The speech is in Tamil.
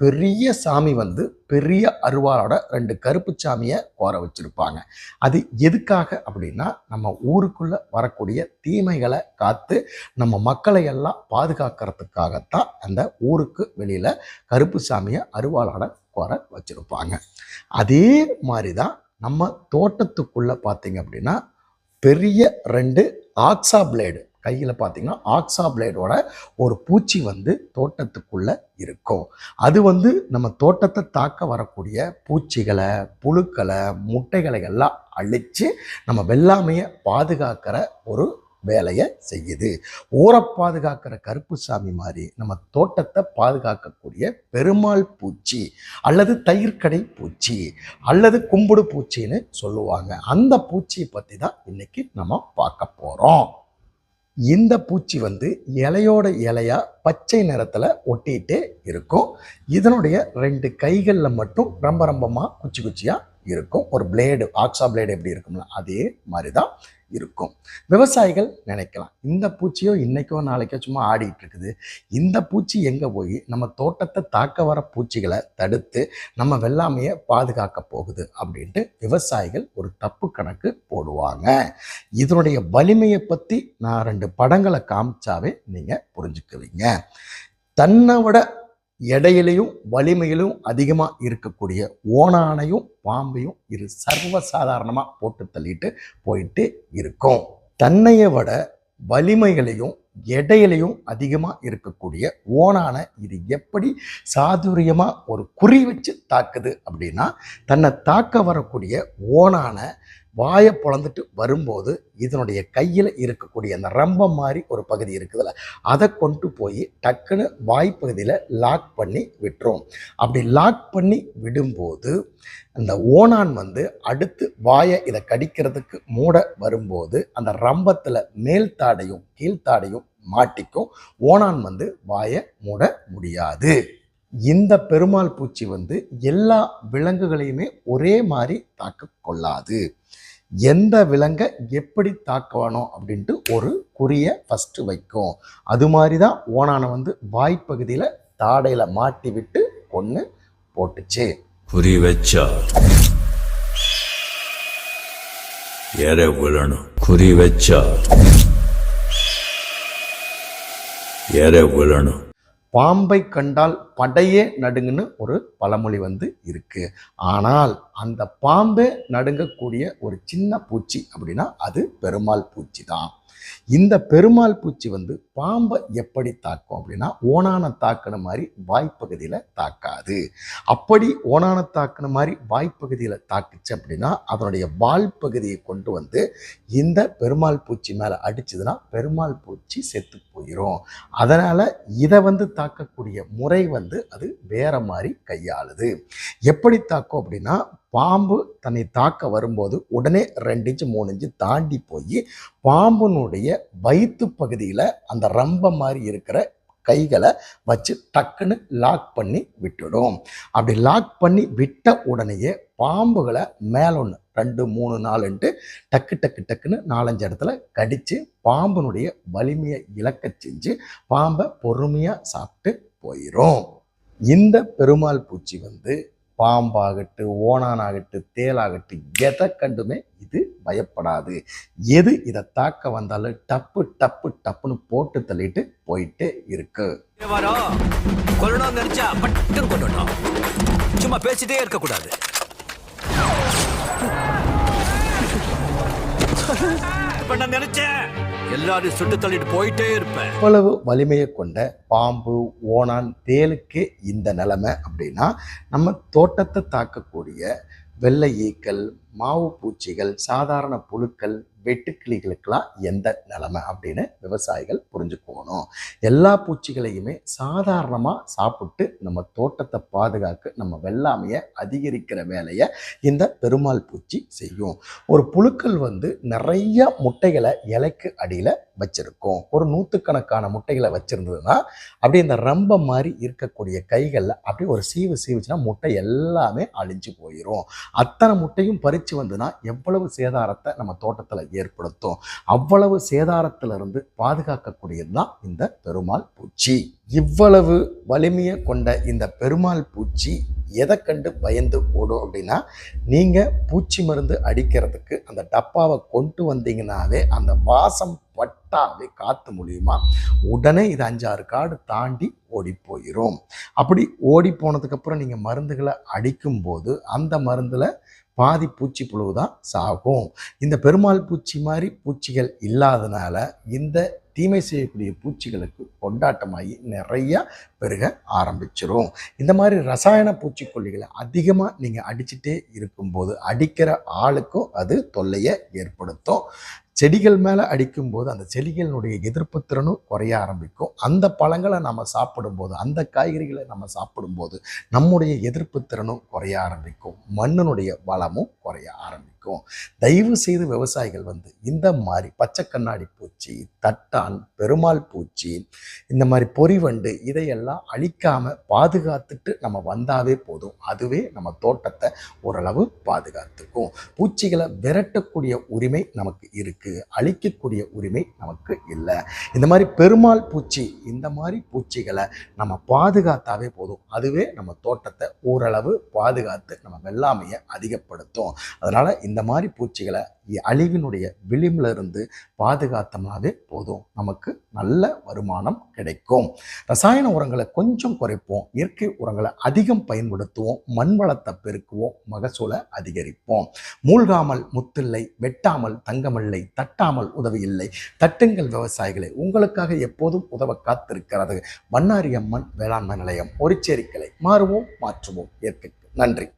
பெரிய சாமி வந்து பெரிய அருவாளோட ரெண்டு கருப்பு சாமியை கோர வச்சுருப்பாங்க. அது எதுக்காக அப்படின்னா நம்ம ஊருக்குள்ளே வரக்கூடிய தீமைகளை காத்து நம்ம மக்களை எல்லாம் பாதுகாக்கிறதுக்காகத்தான் அந்த ஊருக்கு வெளியில் கருப்பு சாமியை அருவாளோட கோர வச்சுருப்பாங்க. அதே மாதிரி தான் நம்ம தோட்டத்துக்குள்ளே பார்த்தீங்க அப்படின்னா பெரிய ரெண்டு ஆக்ஸா பிளேடு கையில் பார்த்தீங்கன்னா ஆக்ஸா பிளேடோட ஒரு பூச்சி வந்து தோட்டத்துக்குள்ளே இருக்கும். அது வந்து நம்ம தோட்டத்தை தாக்க வரக்கூடிய பூச்சிகளை புழுக்களை முட்டைகளை எல்லாம் அழித்து நம்ம வெள்ளாமையை பாதுகாக்கிற ஒரு வேலையை செய்யுது. ஊரை பாதுகாக்கிற கருப்பு சாமி மாதிரி நம்ம தோட்டத்தை பாதுகாக்கக்கூடிய பெருமாள் பூச்சி அல்லது தயிர்க்கடை பூச்சி அல்லது கும்புடு பூச்சின்னு சொல்லுவாங்க. அந்த பூச்சியை பற்றி தான் இன்னைக்கு நம்ம பார்க்க போகிறோம் இந்த பூச்சி வந்து இலையோட இலையா பச்சை நிறத்தில் ஒட்டிகிட்டே இருக்கும். இதனுடைய ரெண்டு கைகளில் மட்டும் ரொம்ப ரொம்பமாக குச்சி குச்சியாக இருக்கும். ஒரு பிளேடு ஆக்ஸா பிளேடு எப்படி இருக்கும்ல அதே மாதிரி தான் இருக்கும். விவசாயிகள் நினைக்கலாம். இந்த பூச்சியோ இன்னைக்கோ நாளைக்கோ சும்மா ஆடிட்டு இருக்குது. இந்த பூச்சி எங்கே போய் நம்ம தோட்டத்தை தாக்க வர பூச்சிகளை தடுத்து நம்ம வெள்ளாமையை பாதுகாக்க போகுது அப்படின்ட்டு விவசாயிகள் ஒரு தப்பு கணக்கு போடுவாங்க. இதனுடைய வலிமையை பற்றி நான் ரெண்டு படங்களை காமிச்சாவே நீங்கள் புரிஞ்சுக்குவீங்க. தன்னை விட எடையிலையும் வலிமையிலும் அதிகமாக இருக்கக்கூடிய ஓணானையும் பாம்பையும் இது சர்வசாதாரணமாக போட்டு தள்ளிட்டு போயிட்டு இருக்கும். தன்னையை விட வலிமைகளையும் எடையிலையும் அதிகமாக இருக்கக்கூடிய ஓணான இது எப்படி சாதுரியமாக ஒரு குறி வச்சு தாக்குது அப்படின்னா தன்னை தாக்க வரக்கூடிய ஓணான வாயை பிளந்துட்டு வரும்போது இதனுடைய கையில் இருக்கக்கூடிய அந்த ரம்பம் மாதிரி ஒரு பகுதி இருக்குதுல்ல அதை கொண்டு போய் டக்குன்னு வாய்ப்பகுதியில் லாக் பண்ணி விட்டுரும். அப்படி லாக் பண்ணி விடும்போது அந்த ஓணான் வந்து அடுத்து வாயை இதை கடிக்கிறதுக்கு மூட வரும்போது அந்த ரம்பத்தில் மேல் தாடையும் கீழ்த்தாடையும் மாட்டிக்கும். ஓணான் வந்து வாயை மூட முடியாது. இந்த பெருமாள் பூச்சி வந்து எல்லா விலங்குகளையுமே ஒரே மாதிரி தாக்க கொள்ளாது. எந்த விலங்கை எப்படி தாக்கணும் அப்படின்ட்டு ஒரு குறியை ஃபஸ்ட்டு வைக்கும். அது மாதிரி தான் ஓனானை வந்து வாய்ப்பகுதியில் தாடையில் மாட்டி விட்டு கொன்று போட்டுச்சு. குறி வச்சா எற விழணும். குறி வச்சா எற விழணும். பாம்பை கண்டால் படையே நடுங்குன்னு ஒரு பழமொழி வந்து இருக்கு. ஆனால் அந்த பாம்பே நடுங்கக்கூடிய ஒரு சின்ன பூச்சி அப்படின்னா அது பெருமாள் பூச்சி தான் இந்த பெருமாள் பூச்சி வந்து பாம்பை எப்படி தாக்கும் அப்படின்னா ஓனான தாக்குன மாதிரி வாய்ப்பகுதியில் தாக்காது. அப்படி ஓனான தாக்குன மாதிரி வாய்ப்பகுதியில் தாக்குச்சு அப்படின்னா அதனுடைய வால் பகுதியை கொண்டு வந்து இந்த பெருமாள் பூச்சி மேலே அடிச்சதுன்னா பெருமாள் பூச்சி செத்து போயிடும் அதனால் இதை வந்து தாக்கக்கூடிய முறை வந்து அது வேற மாதிரி கையாளுது. எப்படி தாக்கும் அப்படின்னா பாம்பு தன்னை தாக்க வரும்போது உடனே ரெண்டு இன்ச்சு மூணு இன்ச்சு தாண்டி போய் பாம்புனுடைய வயிற்று பகுதியில் அந்த ரம்ப மாதிரி இருக்கிற கைகளை வச்சு டக்குன்னு லாக் பண்ணி விட்டுடும். அப்படி லாக் பண்ணி விட்ட உடனேயே பாம்புகளை மேலொன்று ரெண்டு மூணு நாலுன்ட்டு டக்கு டக்கு டக்குன்னு நாலஞ்சு இடத்துல கடித்து பாம்பினுடைய வலிமையை இழக்க செஞ்சு பாம்பை பொறுமையாக சாப்பிட்டு போயிடும் இந்த பெருமாள் பூச்சி வந்து பாம்பாகட்டு ஓனானாகட்டு தேலாகட்டு எதை கண்டுமே இது பயப்படாது. எது இதை தாக்க வந்தாலும் டப்பு டப்பு டப்புன்னு போட்டு தள்ளிட்டு போயிட்டே இருக்கு. சும்மா பேசிட்டே இருக்க பண்ண நினைச்சேன். எல்லாரும் சுட்டு தள்ளிட்டு போயிட்டே இருப்பேன். இவ்வளவு வலிமையை கொண்ட பாம்பு ஓணான் தேலுக்கு இந்த நிலைமை அப்படின்னா நம்ம தோட்டத்தை தாக்கக்கூடிய வெள்ளை ஈக்கள் மாவு பூச்சிகள் சாதாரண புழுக்கள் வெட்டுக்கிளிகளுக்கெல்லாம் எந்த நிலமை அப்படின்னு விவசாயிகள் புரிஞ்சுக்கணும். எல்லா பூச்சிகளையுமே சாதாரணமாக சாப்பிட்டு நம்ம தோட்டத்தை பாதுகாக்க நம்ம வெள்ளாமையை அதிகரிக்கிற வேலையை இந்த பெருமாள் பூச்சி செய்யும். ஒரு புழுக்கள் வந்து நிறைய முட்டைகளை இலைக்கு அடியில் வச்சிருக்கும். ஒரு நூற்றுக்கணக்கான முட்டைகளை வச்சிருந்ததுன்னா அப்படியே இந்த ரம்ப மாதிரி இருக்கக்கூடிய கைகளில் அப்படியே ஒரு சீவு சீவுச்சுன்னா முட்டை எல்லாமே அழிஞ்சு போயிடும் அத்தனை முட்டையும் பறித்து வந்துன்னா எவ்வளவு சேதாரத்தை நம்ம தோட்டத்தில் ஏற்படுத்தும்? அவ்வளவு சேதாரத்திலிருந்து பாதுகாக்கக்கூடியது தான் இந்த பெருமாள் பூச்சி. இவ்வளவு வலிமையை கொண்ட இந்த பெருமாள் பூச்சி எதை கண்டு பயந்து ஓடும் அப்படின்னா நீங்கள் பூச்சி மருந்து அடிக்கிறதுக்கு அந்த டப்பாவை கொண்டு வந்தீங்கன்னாவே அந்த வாசம் பட்டாவே காற்று மூலியமா உடனே இது அஞ்சாறு காடு தாண்டி ஓடி போயிடும் அப்படி ஓடி போனதுக்கப்புறம் நீங்கள் மருந்துகளை அடிக்கும்போது அந்த மருந்தில் பாதி பூச்சி புழு தான் சாகும். இந்த பெருமாள் பூச்சி மாதிரி பூச்சிகள் இல்லாதனால இந்த தீமை செய்யக்கூடிய பூச்சிகளுக்கு கொண்டாட்டமாகி நிறைய பெருக ஆரம்பிச்சிடும் இந்த மாதிரி ரசாயன பூச்சிக்கொல்லிகளை அதிகமாக நீங்கள் அடிச்சுட்டே இருக்கும்போது அடிக்கிற ஆளுக்கும் அது தொல்லையை ஏற்படுத்தும். செடிகள் மேலே அடிக்கும்போது அந்த செடிகளினுடைய எதிர்ப்பு திறனும் குறைய ஆரம்பிக்கும். அந்த பழங்களை நம்ம சாப்பிடும்போது அந்த காய்கறிகளை நம்ம சாப்பிடும்போது நம்முடைய எதிர்ப்பு திறனும் குறைய ஆரம்பிக்கும். மண்ணினுடைய வளமும் குறைய ஆரம்பிக்கும். தயவு செய்து விவசாயிகள் வந்து இந்த மாதிரி பச்சை கண்ணாடி பூச்சி தட்டான் பெருமாள் பூச்சி இந்த மாதிரி பொறிவண்டு இதையெல்லாம் அழிக்காம பாதுகாத்துட்டு நம்ம வந்தாவே போதும். அதுவே நம்ம தோட்டத்தை ஓரளவு பாதுகாத்துக்கும். பூச்சிகளை விரட்டக்கூடிய உரிமை நமக்கு இருக்கு. அழிக்கக்கூடிய உரிமை நமக்கு இல்லை. இந்த மாதிரி பெருமாள் பூச்சி இந்த மாதிரி பூச்சிகளை நம்ம பாதுகாத்தாவே போதும். அதுவே நம்ம தோட்டத்தை ஓரளவு பாதுகாத்து நம்ம வெள்ளாமையை அதிகப்படுத்தும். அதனால இந்த மாதிரி பூச்சிகளை அழிவினுடைய விளிம்பிலிருந்து பாதுகாத்தோம்னாவே போதும். நமக்கு நல்ல வருமானம் கிடைக்கும். ரசாயன உரங்களை கொஞ்சம் குறைப்போம். இயற்கை உரங்களை அதிகம் பயன்படுத்துவோம். மண் வளத்தை பெருக்குவோம். மகசூலை அதிகரிப்போம். மூழ்காமல் முத்தில்லை வெட்டாமல் தங்கமில்லை தட்டாமல் உதவியில்லை தட்டுங்கள் விவசாயிகளை உங்களுக்காக எப்போதும் உதவ காத்திருக்கிறது. வண்ணாரியம்மன் வேளாண்மை நிலையம் ஒரு மாறுவோம் மாற்றுவோம். இயற்கைக்கு நன்றி.